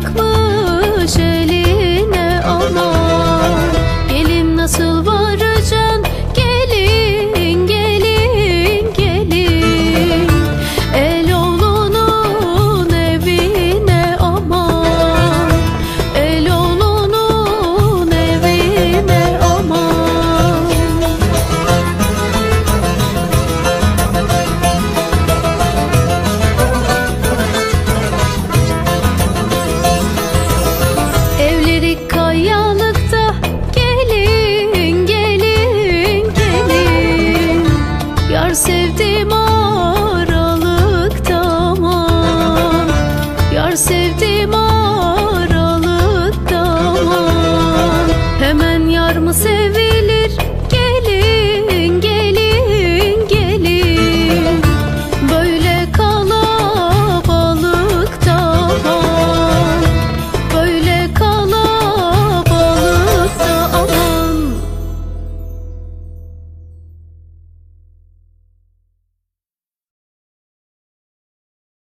takmış eline ana. Gelim nasıl var sevdim aralıkta aman. Yar sevdim aralıkta aman. Hemen yar mı sevdim